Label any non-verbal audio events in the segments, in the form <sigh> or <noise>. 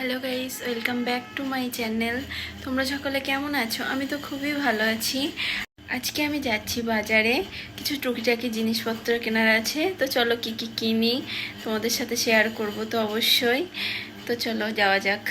Hello guys, welcome back to my channel. তোমরা সকলে কেমন আছো? আমি তো খুবই ভালো আছি। আজকে আমি যাচ্ছি বাজারে। কিছু টুকিটাকি জিনিসপত্র কেনার আছে। তো চলো কি কি কিনি, তোমাদের সাথে শেয়ার করব তো অবশ্যই। তো চলো যাওয়া যাক।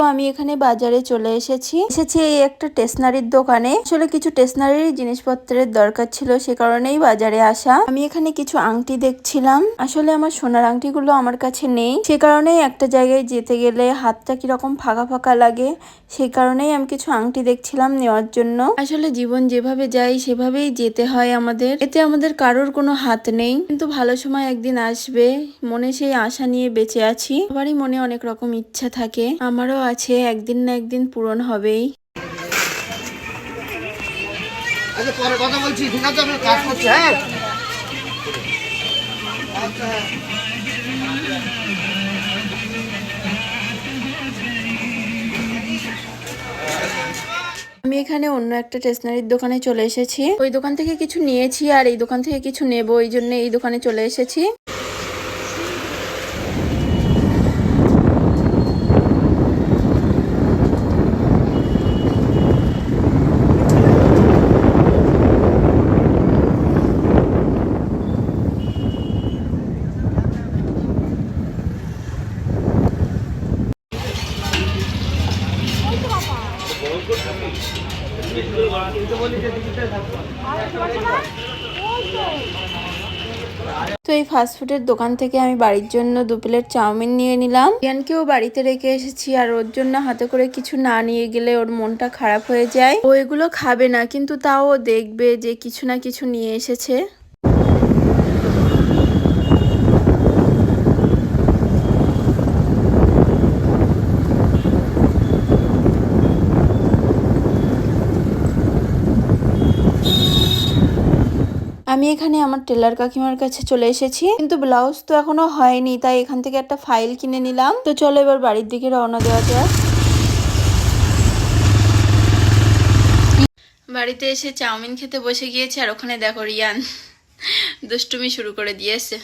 তো আমি এখানে বাজারে চলে এসেছি। এসেছি এই একটা স্টেশনারির দোকানে। আসলে কিছু স্টেশনারির জিনিসপত্রের দরকার ছিল, সে কারণেই বাজারে আসা। আমি এখানে কিছু আংটি দেখছিলাম। আসলে আমার সোনার আংটিগুলো আমার কাছে নেই। সে কারণেই একটা জায়গায় যেতে গেলে হাতটা কীরকম ফাঁকা ফাঁকা লাগে, সেই কারণেই আমি কিছু আংটি দেখছিলাম নেওয়ার জন্য। আসলে জীবন যেভাবে যায়, সেভাবেই যেতে হয় আমাদের। এতে আমাদের কারোর কোনো হাত নেই। কিন্তু ভালো সময় একদিন আসবে, মনে সেই আশা নিয়ে বেঁচে আছি। সবারই মনে অনেক রকম ইচ্ছা থাকে। আমারও আছে একদিন না একদিন পূরণ হবেই। আচ্ছা পরে কথা বলছি ঠিক আছে আমি কাজ করছি হ্যাঁ? আমি এখানে অন্য একটা স্টেশনারির দোকানে চলে এসেছি। ওই দোকান থেকে কিছু নিয়েছি আর এই দোকান থেকে কিছু নেব ওই জন্য এই দোকানে চলে এসেছি। তো এই ফাস্টফুডের দোকান থেকে আমি বাড়ির জন্য দু প্লেট চাউমিন নিয়ে নিলাম। রিয়ানকেও বাড়িতে রেখে এসেছি আর ওর জন্য হাতে করে কিছু না নিয়ে গেলে ওর মনটা খারাপ হয়ে যায়। ও এগুলো খাবে না, কিন্তু তাও দেখবে যে কিছু না কিছু নিয়ে এসেছে। আমি এখানে আমার টেলার কাকিমার কাছে চলে এসেছি। কিন্তু ব্লাউজ তো এখনও হয়নি, তাই এখান থেকে একটা ফাইল কিনে নিলাম। তো চলো এবার বাড়ির দিকে রওনা দেওয়া যাক। বাড়িতে এসে চাউমিন খেতে বসে গিয়েছে, আর ওখানে দেখো রিয়ান। দুষ্টুমি শুরু করে দিয়েছে।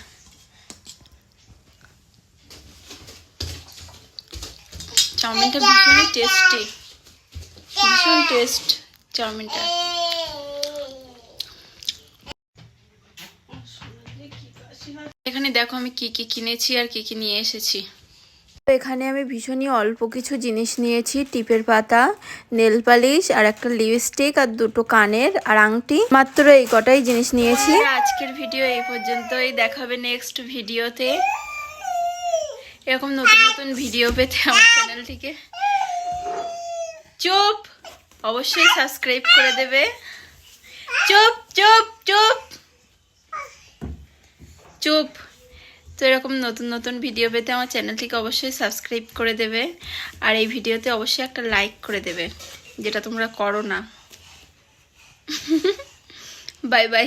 চাউমিনটা ভীষণই টেস্টি ভীষণ টেস্ট চাউমিনটা। এখানে দেখো আমি কি কি কিনেছি আর কি কি নিয়ে এসেছি। তো এখানে আমি ভীষণই অল্প কিছু জিনিস নিয়েছি টিপের পাতা নেল পালিশ আর একটা লিপস্টিক আর দুটো কানের আর আংটি। মাত্র এই কটাই জিনিস নিয়েছি। আজকের ভিডিও এই পর্যন্তই দেখাবে নেক্সট ভিডিওতে। এরকম নতুন নতুন ভিডিও পেতে আমার চ্যানেলটিকে চুপ! অবশ্যই সাবস্ক্রাইব করে দেবে। চুপ চুপ চুপ! চুপ। তো এরকম নতুন নতুন ভিডিও পেতে আমার চ্যানেলটিকে অবশ্যই সাবস্ক্রাইব করে দেবে। আর এই ভিডিওতে অবশ্যই একটা লাইক করে দেবে, যেটা তোমরা করো না। <laughs> Bye bye